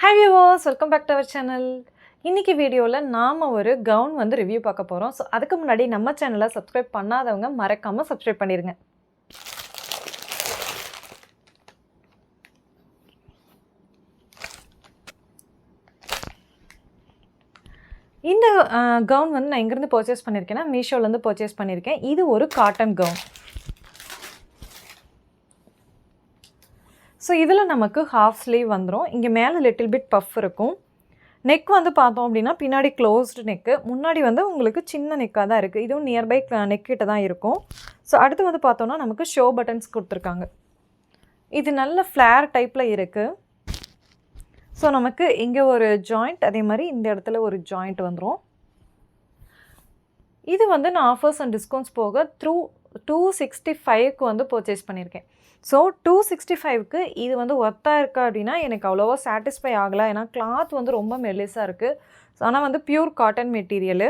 Hi viewers welcome back to our channel இன்றைக்கி வீடியோவில் நாம் ஒரு கவுன் வந்து ரிவ்யூ பார்க்க போகிறோம் ஸோ அதுக்கு முன்னாடி நம்ம சேனலை சப்ஸ்கிரைப் பண்ணாதவங்க மறக்காமல் சப்ஸ்கிரைப் பண்ணிடுங்க. இந்த கவுன் வந்து நான் எங்கேருந்து பர்ச்சேஸ் பண்ணியிருக்கேன்னா மீஷோலேருந்து பர்ச்சேஸ் பண்ணியிருக்கேன் இது ஒரு காட்டன் கவுன் ஸோ இதில் நமக்கு ஹாஃப் ஸ்லீவ் வந்துடும் இங்கே மேலே லிட்டில் பிட் பஃப் இருக்கும். நெக் வந்து பார்த்தோம் அப்படின்னா பின்னாடி க்ளோஸ்டு நெக்கு முன்னாடி வந்து உங்களுக்கு சின்ன நெக்காக தான் இருக்குது இதுவும் நியர்பை நெக்கிட்ட தான் இருக்கும். ஸோ அடுத்து வந்து பார்த்தோன்னா நமக்கு ஷோ பட்டன்ஸ் கொடுத்துருக்காங்க. இது நல்ல ஃப்ளேர் டைப்பில் இருக்குது ஸோ நமக்கு இங்கே ஒரு ஜாயிண்ட் அதே மாதிரி இந்த இடத்துல ஒரு ஜாயிண்ட் வந்துடும் இது வந்து நான் ஆஃபர்ஸ் அண்ட் டிஸ்கவுண்ட்ஸ் போக த்ரூ டூ சிக்ஸ்டி ஃபைவ்க்கு வந்து பர்ச்சேஸ் பண்ணியிருக்கேன் ஸோ டூ சிக்ஸ்டி ஃபைவ்க்கு இது வந்து ஒர்த்தாக இருக்கா அப்படின்னா எனக்கு அவ்வளோவா சாட்டிஸ்ஃபை ஆகலை. ஏன்னா கிளாத் வந்து ரொம்ப மெல்லிஸாக இருக்குது ஆனால் வந்து பியூர் காட்டன் மெட்டீரியலு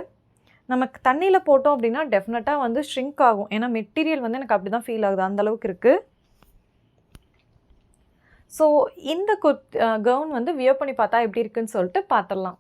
நமக்கு தண்ணியில் போட்டோம் அப்படின்னா டெஃபினட்டாக வந்து ஷ்ரிங்க் ஆகும். ஏன்னா மெட்டீரியல் வந்து எனக்கு அப்படி தான் ஃபீல் ஆகுது அந்தளவுக்கு இருக்குது ஸோ இந்த குத் கவுன் வந்து வியர் பண்ணி பார்த்தா எப்படி இருக்குன்னு சொல்லிட்டு பார்த்துடலாம்.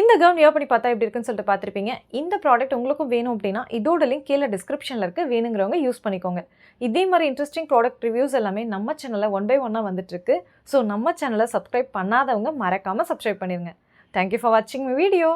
இந்த கவுன் வியர் பண்ணி பார்த்தா எப்படி இருக்குன்னு சொல்லிட்டு பார்த்துருப்பீங்க. இந்த ப்ராடக்ட் உங்களுக்கும் வேணும் அப்படின்னா இதோட லிங்க் கீழே டிஸ்கிரிப்ஷனில் இருக்குது வேணுங்கிறவங்க யூஸ் பண்ணிக்கோங்க. இதே மாதிரி இன்ட்ரெஸ்டிங் ப்ராடக்ட் ரிவ்யூஸ் எல்லாமே நம்ம சேனலில் ஒன் பை ஒன்னாக வந்துட்டுருக்கு ஸோ நம்ம சேனலை சப்ஸ்கிரைப் பண்ணாதவங்க மறக்காமல் சப்ஸ்கிரைப் பண்ணிடுங்க தேங்க்யூ ஃபார் வாட்சிங் மை வீடியோ